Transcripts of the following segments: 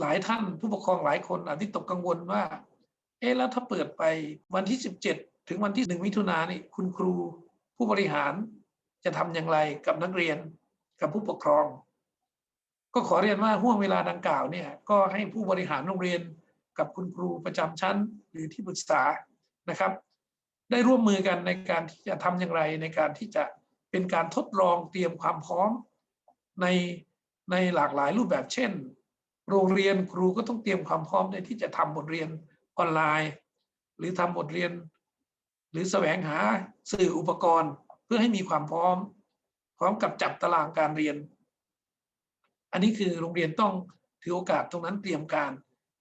หลายท่านผู้ปกครองหลายคนอาจจะตกกังวลว่า เอ๊ะแล้วถ้าเปิดไปวันที่ 17 ถึงวันที่1มิถุนายนนี่คุณครูผู้บริหารจะทำอย่างไรกับนักเรียนกับผู้ปกครอง ก็ขอเรียนว่าห่วงเวลาดังกล่าวเนี่ยก็ให้ผู้บริหารโรงเรียนกับคุณครูประจำชั้นหรือที่ปรึกษานะครับ ได้ร่วมมือกันในการที่จะทำอย่างไรในการที่จะเป็นการทดลองเตรียมความพร้อมในในหลากหลายรูปแบบเช่น โรงเรียนครูก็ต้องเตรียมความพร้อมในที่จะทำบทเรียนออนไลน์ หรือทำบทเรียน หรือแสวงหาสื่ออุปกรณ์ เพื่อให้มีความพร้อม พร้อมกับจับตารางการเรียน อันนี้คือโรงเรียนต้องถือโอกาสตรงนั้นเตรียมการ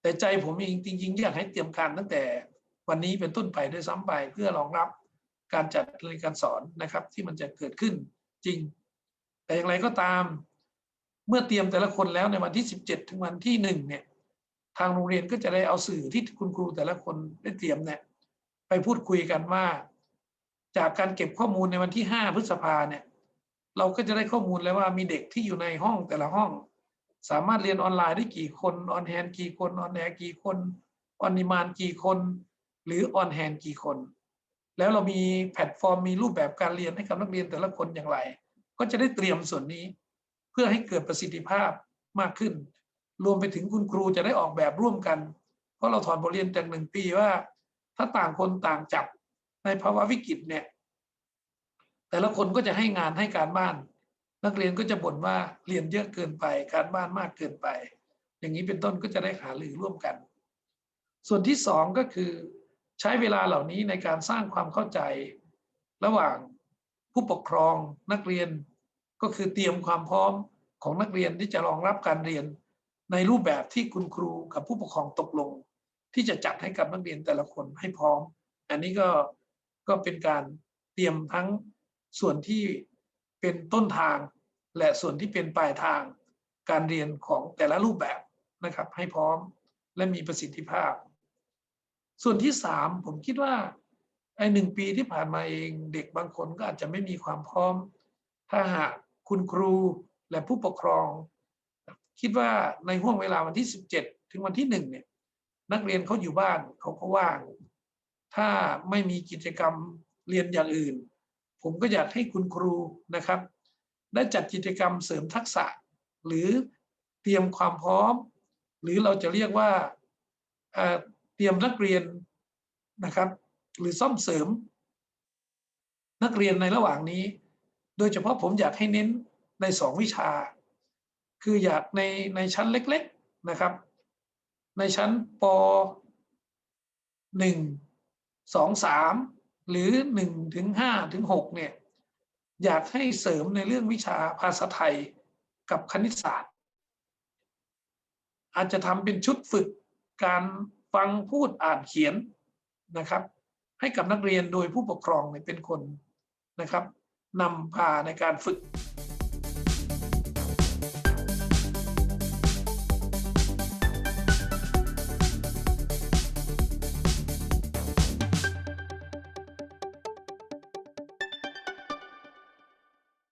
แต่ใจผมเองจริงๆอยากให้เตรียมการตั้งแต่วันนี้เป็นต้นไปด้วยซ้ำไปเพื่อรองรับการจัดเรียนการสอนนะครับที่มันจะเกิดขึ้นจริง แต่อย่างไรก็ตาม เมื่อเตรียมแต่ละคนแล้วในวันที่ 17 ถึงวันที่หนึ่งเนี่ยทางโรงเรียนก็จะได้เอาสื่อที่คุณครูแต่ละคนได้เตรียมเนี่ยไปพูดคุยกันว่า จากการเก็บข้อมูลในวันที่ 5 พฤษภาเนี่ยเราก็จะได้ข้อมูลแล้วว่ามีเด็กที่อยู่ในห้องแต่ละห้อง สามารถเรียนออนไลน์ได้กี่คนออนแฮนกี่คนออนแอร์กี่คนออนนิมานกี่คน หรือออนแฮนกี่คน แล้วเรามีแพลตฟอร์มมีรูปแบบการเรียนให้กับนักเรียนแต่ละคนอย่างไร ก็จะได้เตรียมส่วนนี้ เพื่อให้เกิดประสิทธิภาพมากขึ้น รวมไปถึงคุณครูจะได้ออกแบบร่วมกัน เพราะเราถอนบทเรียนจากหนึ่งปีว่า ถ้าต่างคนต่างจับในภาวะวิกฤตเนี่ย แต่ละคนก็จะให้งานให้การบ้าน นักเรียนก็จะบ่นว่าเรียนเยอะเกินไปการบ้านมากเกินไป อย่างนี้เป็นต้นก็จะได้หารือร่วมกัน ส่วนที่สองก็คือ ใช้เวลาเหล่านี้ในการสร้างความเข้าใจ ระหว่างผู้ปกครองนักเรียน ก็คือเตรียมความพร้อมของนักเรียนที่จะรองรับการเรียน ในรูปแบบที่คุณครูกับผู้ปกครองตกลง ที่จะจัดให้กับนักเรียนแต่ละคนให้พร้อม อันนี้ก็ก็เป็นการเตรียมทั้งส่วนที่เป็นต้นทาง และส่วนที่เป็นปลายทาง การเรียนของแต่ละรูปแบบนะครับ ให้พร้อมและมีประสิทธิภาพ ส่วนที่สามผมคิดว่าไอ้หนึ่งปีที่ผ่านมาเองเด็กบางคนก็อาจจะไม่มีความพร้อม ถ้าหาก คุณครูและผู้ปกครอง คิดว่าในห่วงเวลาวันที่ 17 ถึงวันที่หนึ่งเนี่ยนักเรียนเขาอยู่บ้านเขาก็ว่าง ถ้าไม่มีกิจกรรมเรียนอย่างอื่น ผมก็อยากให้คุณครูนะครับ ได้จัดกิจกรรมเสริมทักษะ หรือเตรียมความพร้อม หรือเราจะเรียกว่าเตรียมนักเรียนนะครับ หรือซ่อมเสริม นักเรียนในระหว่างนี้ โดยเฉพาะผมอยากให้เน้นในสองวิชา คืออยากในในชั้นเล็กๆนะครับ ในชั้นปหนึ่งสองสามหรือหนึ่งถึงห้าถึงหกเนี่ยอยากให้เสริมในเรื่องวิชาภาษาไทยกับคณิตศาสตร์ อาจจะทำเป็นชุดฝึกการฟังพูดอ่านเขียนนะครับ ให้กับนักเรียนโดยผู้ปกครองเนี่ยเป็นคนนะครับ นำพาในการฝึก